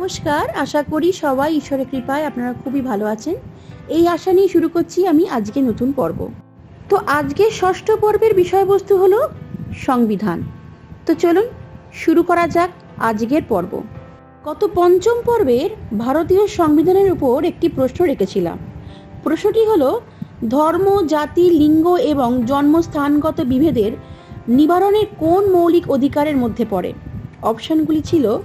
নমস্কার, আশা করি সবাই ঈশ্বরের কৃপায় আপনারা খুবই ভালো আছেন। এই আশা নিয়ে শুরু করছি আমি আজকে নতুন পর্ব। তো আজকে ষষ্ঠ পর্বের বিষয়বস্তু হলো সংবিধান। তো চলুন শুরু করা যাক আজকের পর্ব। গত পঞ্চম পর্বের ভারতীয় সংবিধানের উপর একটি প্রশ্ন রেখেছিলাম। প্রশ্নটি হলো, ধর্ম, জাতি, লিঙ্গ এবং জন্মস্থানগত বিভেদের নিবারণের কোন মৌলিক অধিকারের মধ্যে পড়ে? অপশনগুলি ছিল,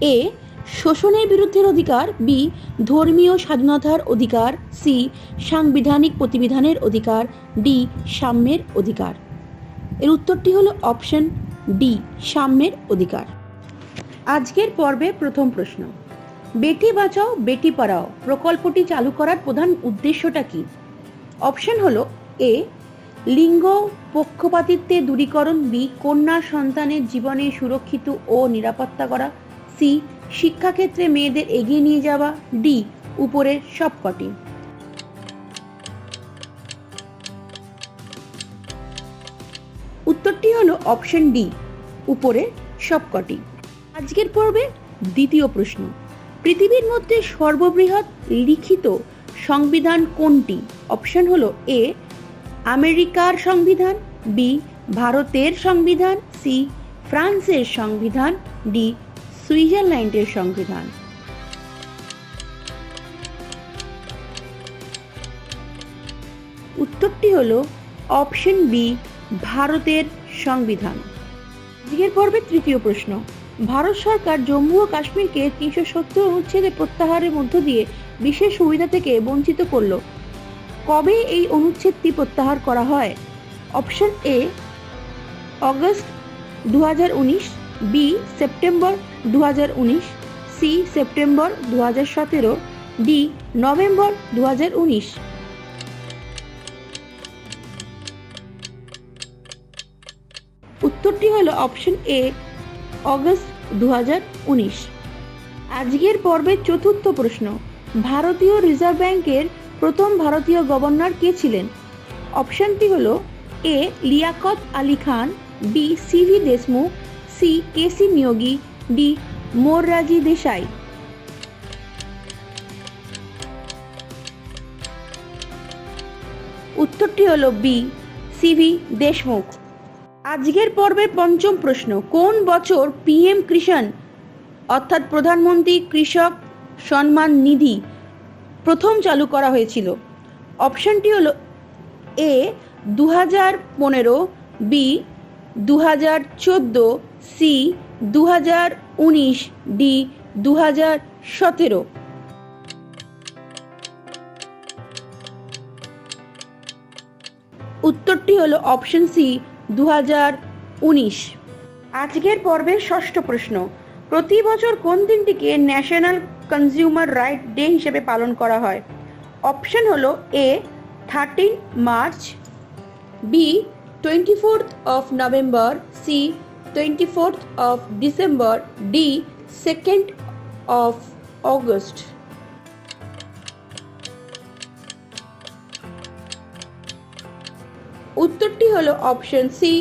এ শোষণের বিরুদ্ধের অধিকার, বি, ধর্মীয় স্বাধীনতার অধিকার, সি, সাংবিধানিক প্রতিবিধানের অধিকার, ডি, সাম্যের অধিকার। এর উত্তরটি হলো অপশন ডি, সাম্যের অধিকার। আজকের পর্বে প্রথম প্রশ্ন। বেটি বাঁচাও, বেটি পড়াও, প্রকল্পটি চালু করার প্রধান উদ্দেশ্যটা কি? অপশন হলো এ, লিঙ্গ পক্ষপাতিত্বে দূরীকরণ, বি, কন্যা সন্তানের জীবনে সুরক্ষিত ও নিরাপত্তা করা সি, শিক্ষাক্ষেত্রে মেয়েদের এগিয়ে নিয়ে যাওয়া, ডি, উপরের সবকটি। উত্তরটি হলো অপশন ডি উপরে সবকটি। আজকের পর্বে দ্বিতীয় প্রশ্ন, পৃথিবীর মধ্যে সর্ববৃহৎ লিখিত সংবিধান কোনটি? অপশন হলো এ, আমেরিকার সংবিধান, বি, ভারতের সংবিধান, সি, ফ্রান্সের সংবিধান, ডি সুইজারল্যান্ডের সংবিধান। উত্তরটি হল অপশন বি, ভারতের সংবিধান। আজকের পর্বে তৃতীয় প্রশ্ন, ভারত সরকার জম্মু ও কাশ্মীরকে তিনশো সত্তর অনুচ্ছেদে প্রত্যাহারের মধ্য দিয়ে বিশেষ সুবিধা থেকে বঞ্চিত করল। কবে এই অনুচ্ছেদটি প্রত্যাহার করা হয়? অপশন এ, অগস্ট দু বি সেপ্টেম্বর দু হাজার উনিশ সি সেপ্টেম্বর দু ডি নভেম্বর দু হাজার উনিশ। উত্তরটি হলো অপশন এ অগস্ট দু হাজার উনিশ। আজকের পর্বের চতুর্থ প্রশ্ন, ভারতীয় রিজার্ভ ব্যাংকের প্রথম ভারতীয় গভর্নর কে ছিলেন? অপশনটি হলো A Liaquat Ali Khan B C V Deshmukh C K C Neogy D Morarji Desai. উত্তরটি হল বি, সিভি দেশমুখ। আজকের পর্বের পঞ্চম প্রশ্ন, কোন বছর পিএম কৃষণ, অর্থাৎ প্রধানমন্ত্রী কৃষক সম্মান নিধি, প্রথম চালু করা হয়েছিল? অপশনটি হলো এ দু হাজার পনেরো, বি দু হাজার চোদ্দ সি দু হাজার উনিশ ডি দু হাজার সতেরো। উত্তরটি হলো অপশন সি দু হাজার উনিশ। আজকের পর্বের ষষ্ঠ প্রশ্ন, প্রতি বছর কোন দিনটিকে ন্যাশনাল কনজিউমার রাইট ডে হিসেবে পালন করা হয়? অপশন হলো A, thirteen March, B twenty fourth of November C twenty fourth of December D second of August উত্তরটি হলো option C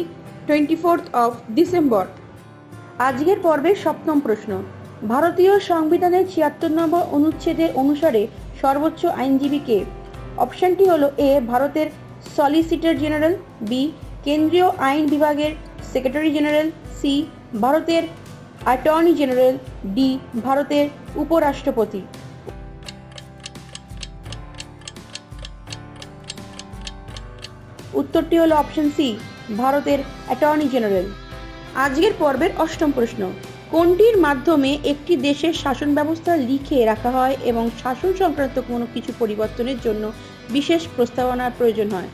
twenty fourth of December আজকের পর্বের সপ্তম প্রশ্ন। ভারতীয় সংবিধানের ছিয়াত্তর নম্বর অনুচ্ছেদের অনুসারে সর্বোচ্চ আইনজীবী কে? অপশনটি হলো এ, ভারতের সলিসিটর জেনারেল বি কেন্দ্রীয় আইন বিভাগের সেক্রেটারি জেনারেল সি, ভারতের অ্যাটর্নি জেনারেল ডি, ভারতের উপরাষ্ট্রপতি। উত্তরটি হলো অপশন সি, ভারতের অ্যাটর্নি জেনারেল। আজকের পর্বের অষ্টম প্রশ্ন, কোনটির মাধ্যমে একটি দেশের শাসন ব্যবস্থা লিখে রাখা হয় এবং শাসন সংক্রান্ত কোনো কিছু পরিবর্তনের জন্য বিশেষ প্রস্তাবনার প্রয়োজন হয়?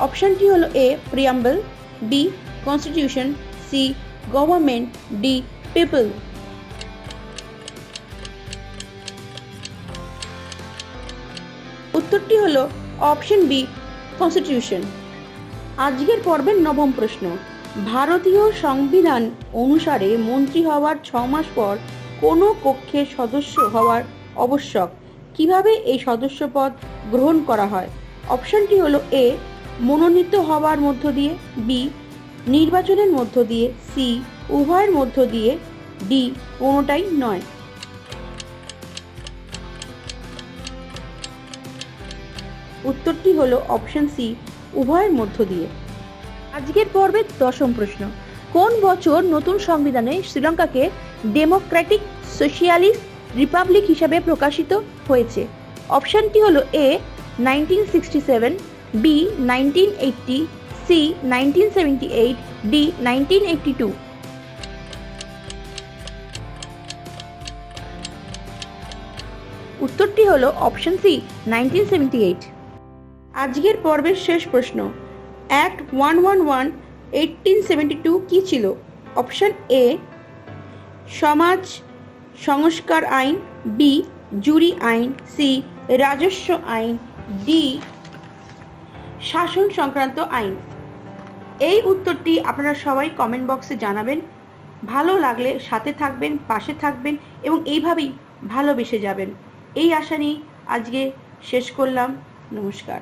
অপশনটি হলো A preamble B constitution C government D people উত্তরটি হলো অপশন বি কনস্টিটিউশন আজকের পর্বের নবম প্রশ্ন, ভারতীয় সংবিধান অনুসারে মন্ত্রী হওয়ার ছ মাস পর কোনো কক্ষের সদস্য হওয়ার আবশ্যক। কীভাবে এই সদস্য পদ গ্রহণ করা হয়? অপশনটি হলো এ মনোনীত হওয়ার মধ্য দিয়ে বি, নির্বাচনের মধ্য দিয়ে সি, উভয়ের মধ্য দিয়ে ডি কোনোটাই নয়। উত্তরটি হল অপশন সি, উভয়ের মধ্য দিয়ে। আজকের পর্বের দশম প্রশ্ন। কোন বছর নতুন সংবিধানে শ্রীলঙ্কাকে ডেমোক্র্যাটিক সোশিয়ালিস্ট রিপাবলিক হিসাবে প্রকাশিত হয়েছে? অপশানটি হলো A, nineteen sixty seven B nineteen eighty C nineteen seventy eight D nineteen eighty two উত্তরটি হলো option C nineteen seventy eight আজকের পর্বের শেষ প্রশ্ন act one one one eighteen seventy two কী ছিল অপশন এ সমাজ সংস্কার আইন বি জুরি আইন সি রাজস্ব আইন ডি শাসন সংক্রান্ত আইন। এই উত্তরটি আপনারা সবাই কমেন্ট বক্সে জানাবেন। ভালো লাগলে সাথে থাকবেন, পাশে থাকবেন এবং এইভাবেই ভালোবেসে যাবেন। এই আশা নিয়ে আজকে শেষ করলাম। নমস্কার।